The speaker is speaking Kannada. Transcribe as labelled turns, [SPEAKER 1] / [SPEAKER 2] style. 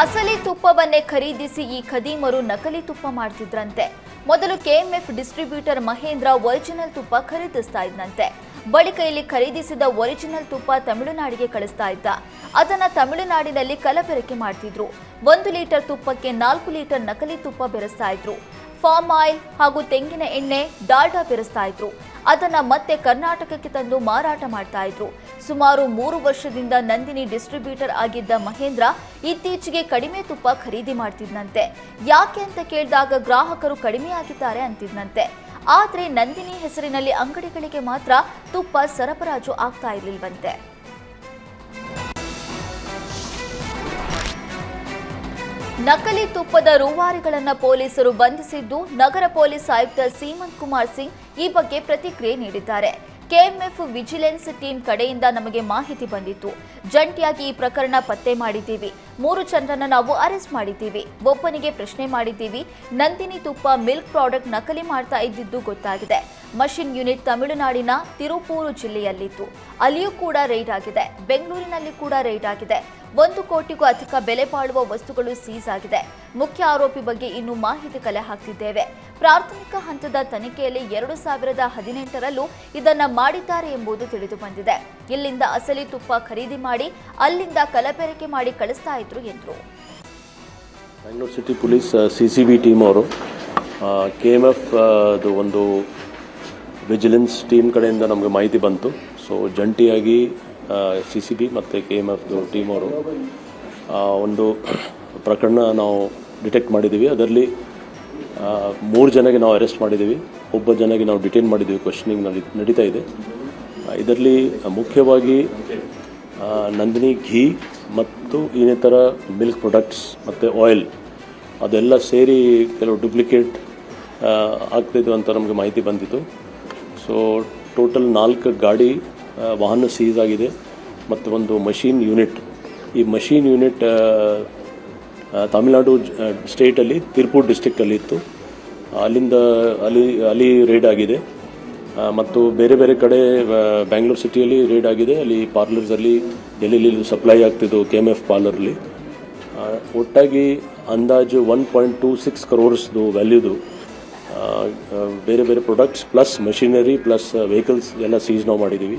[SPEAKER 1] ಅಸಲಿ ತುಪ್ಪವನ್ನೇ ಖರೀದಿಸಿ ಈ ಖದೀಮರು ನಕಲಿ ತುಪ್ಪ ಮಾಡ್ತಿದ್ರಂತೆ. ಮೊದಲು ಕೆಎಂಎಫ್ ಡಿಸ್ಟ್ರಿಬ್ಯೂಟರ್ ಮಹೇಂದ್ರ ಒರಿಜಿನಲ್ ತುಪ್ಪ ಖರೀದಿಸ್ತಾ ಇದ್ದಂತೆ ಬಳಿಕ ಇಲ್ಲಿ ಖರೀದಿಸಿದ ಒರಿಜಿನಲ್ ತುಪ್ಪ ತಮಿಳುನಾಡಿಗೆ ಕಳಿಸ್ತಾ ಇದ್ದ. ಅದನ್ನ ತಮಿಳುನಾಡಿನಲ್ಲಿ ಕಲಬೆರಕೆ ಮಾಡ್ತಿದ್ರು. ಒಂದು ಲೀಟರ್ ತುಪ್ಪಕ್ಕೆ ನಾಲ್ಕು ಲೀಟರ್ ನಕಲಿ ತುಪ್ಪ ಬೆರೆಸ್ತಾ ಇದ್ರು. ಫಾರ್ಮ್ ಆಯಿಲ್ ಹಾಗೂ ತೆಂಗಿನ ಎಣ್ಣೆ, ಡಾಲ್ಡಾ ಬೆರೆಸ್ತಾ ಇದ್ರು. ಅದನ್ನ ಮತ್ತೆ ಕರ್ನಾಟಕಕ್ಕೆ ತಂದು ಮಾರಾಟ ಮಾಡ್ತಾ ಇದ್ರು. ಸುಮಾರು ಮೂರು ವರ್ಷದಿಂದ ನಂದಿನಿ ಡಿಸ್ಟ್ರಿಬ್ಯೂಟರ್ ಆಗಿದ್ದ ಮಹೇಂದ್ರ ಇತ್ತೀಚೆಗೆ ಕಡಿಮೆ ತುಪ್ಪ ಖರೀದಿ ಮಾಡ್ತಿದ್ನಂತೆ. ಯಾಕೆ ಅಂತ ಕೇಳಿದಾಗ ಗ್ರಾಹಕರು ಕಡಿಮೆ ಆಗಿದ್ದಾರೆ ಅಂತಿದ್ನಂತೆ. ಆದರೆ ನಂದಿನಿ ಹೆಸರಿನಲ್ಲಿ ಅಂಗಡಿಗಳಿಗೆ ಮಾತ್ರ ತುಪ್ಪ ಸರಬರಾಜು ಆಗ್ತಾ ಇರಲಿಲ್ವಂತೆ. ನಕಲಿ ತುಪ್ಪದ ರೂವಾರಿಗಳನ್ನ ಪೊಲೀಸರು ಬಂಧಿಸಿದ್ದು ನಗರ ಪೊಲೀಸ್ ಆಯುಕ್ತ ಸೀಮಂತ್ ಕುಮಾರ್ ಸಿಂಗ್ ಈ ಬಗ್ಗೆ ಪ್ರತಿಕ್ರಿಯೆ ನೀಡಿದ್ದಾರೆ. ಕೆಎಂಎಫ್ ವಿಜಿಲೆನ್ಸ್ ಟೀಮ್ ಕಡೆಯಿಂದ ನಮಗೆ ಮಾಹಿತಿ ಬಂದಿತ್ತು. ಜಂಟಿಯಾಗಿ ಈ ಪ್ರಕರಣ ಪತ್ತೆ ಮಾಡಿದ್ದೀವಿ. ಮೂರು ಚಂದ್ರನ ನಾವು ಅರೆಸ್ಟ್ ಮಾಡಿದ್ದೀವಿ. ಒಬ್ಬನಿಗೆ ಪ್ರಶ್ನೆ ಮಾಡಿದ್ದೀವಿ. ನಂದಿನಿ ತುಪ್ಪ ಮಿಲ್ಕ್ ಪ್ರಾಡಕ್ಟ್ ನಕಲಿ ಮಾಡ್ತಾ ಇದ್ದಿದ್ದು ಗೊತ್ತಾಗಿದೆ. ಮಷಿನ್ ಯೂನಿಟ್ ತಮಿಳುನಾಡಿನ ತಿರುಪೂರು ಜಿಲ್ಲೆಯಲ್ಲಿತ್ತು. ಅಲ್ಲಿಯೂ ಕೂಡ ರೈಡ್ ಆಗಿದೆ. ಬೆಂಗಳೂರಿನಲ್ಲಿ ಕೂಡ ರೈಡ್ ಆಗಿದೆ. ಒಂದು ಕೋಟಿಗೂ ಅಧಿಕ ಬೆಲೆ ಬಾಳುವ ವಸ್ತುಗಳು ಸೀಸ್ ಆಗಿದೆ. ಮುಖ್ಯ ಆರೋಪಿ ಬಗ್ಗೆ ಇನ್ನು ಮಾಹಿತಿ ಕಲೆ ಹಾಕ್ತಿದ್ದೇವೆ. ಪ್ರಾಥಮಿಕ ಹಂತದ ತನಿಖೆಯಲ್ಲಿ ಎರಡು ಸಾವಿರದ ಹದಿನೆಂಟರಲ್ಲೂ ಇದನ್ನ ಮಾಡಿದ್ದಾರೆ ಎಂಬುದು ತಿಳಿದು ಬಂದಿದೆ ಇಲ್ಲಿಂದ ಅಸಲಿ ತುಪ್ಪ ಖರೀದಿ ಮಾಡಿ, ಅಲ್ಲಿಂದ ಕಲಬೆರಕೆ ಮಾಡಿ ಕಳಿಸ್ತಾ ಇದ್ರು ಎಂದರು.
[SPEAKER 2] Bengaluru city police C team ಅವರು ಕೆ ಎಂ ಎಫ್ ಒಂದು ವಿಜಿಲೆನ್ಸ್ ಟೀಮ್ ಕಡೆಯಿಂದ ನಮಗೆ ಮಾಹಿತಿ ಬಂತು. ಸೊ, ಜಂಟಿಯಾಗಿ ಸಿ ಸಿ ಬಿ ಮತ್ತು ಕೆ ಎಂ ಎಫ್ದು ಟೀಮ್ ಅವರು. ಒಂದು ಪ್ರಕರಣ ನಾವು ಡಿಟೆಕ್ಟ್ ಮಾಡಿದ್ದೀವಿ ಅದರಲ್ಲಿ ಮೂರು ಜನಗೆ ನಾವು ಅರೆಸ್ಟ್ ಮಾಡಿದ್ದೀವಿ ಒಬ್ಬ ಜನಗೆ ನಾವು ಡಿಟೈನ್ ಮಾಡಿದ್ದೀವಿ ಕ್ವಶನಿಂಗ್ ನಡಿ ನಡೀತಾ ಇದೆ. ಇದರಲ್ಲಿ ಮುಖ್ಯವಾಗಿ ನಂದಿನಿ ಘೀ ಮತ್ತು ಇನ್ನಿತರ ಮಿಲ್ಕ್ ಪ್ರಾಡಕ್ಟ್ಸ್ ಮತ್ತು ಆಯಿಲ್ ಅದೆಲ್ಲ ಸೇರಿ ಕೆಲವು ಡುಪ್ಲಿಕೇಟ್ ಆಗ್ತಿದ್ವು ಅಂತ ನಮಗೆ ಮಾಹಿತಿ ಬಂದಿತ್ತು. ಸೊ ಟೋಟಲ್ ನಾಲ್ಕು ಗಾಡಿ ವಾಹನ ಸೀಸ್ ಆಗಿದೆ ಮತ್ತು ಒಂದು ಮಷೀನ್ ಯೂನಿಟ್. ಈ ಮಷೀನ್ ಯೂನಿಟ್ ತಮಿಳುನಾಡು ಸ್ಟೇಟಲ್ಲಿ ತಿರುಪೂರ್ ಡಿಸ್ಟಿಕ್ಕಲ್ಲಿ ಇತ್ತು. ಅಲ್ಲಿಂದ ಅಲ್ಲಿ ಅಲ್ಲಿ ರೇಡ್ ಆಗಿದೆ. ಮತ್ತು ಬೇರೆ ಬೇರೆ ಕಡೆ ಬ್ಯಾಂಗ್ಳೂರು ಸಿಟಿಯಲ್ಲಿ ರೇಡ್ ಆಗಿದೆ. ಅಲ್ಲಿ ಪಾರ್ಲರ್ಸಲ್ಲಿ ಎಲ್ಲೆಲ್ಲಿ ಸಪ್ಲೈ ಆಗ್ತಿದ್ದು ಕೆ ಎಂ ಎಫ್ ಪಾರ್ಲರ್ಲಿ ಒಟ್ಟಾಗಿ ಅಂದಾಜು ಒನ್ ಪಾಯಿಂಟ್ ಟೂ ಸಿಕ್ಸ್ ಕ್ರೋರ್ಸ್ದು ವ್ಯಾಲ್ಯೂದು ಬೇರೆ ಬೇರೆ products plus machinery plus vehicles ಎಲ್ಲ ಸೀಸ್ ನಾವು ಮಾಡಿದ್ದೀವಿ.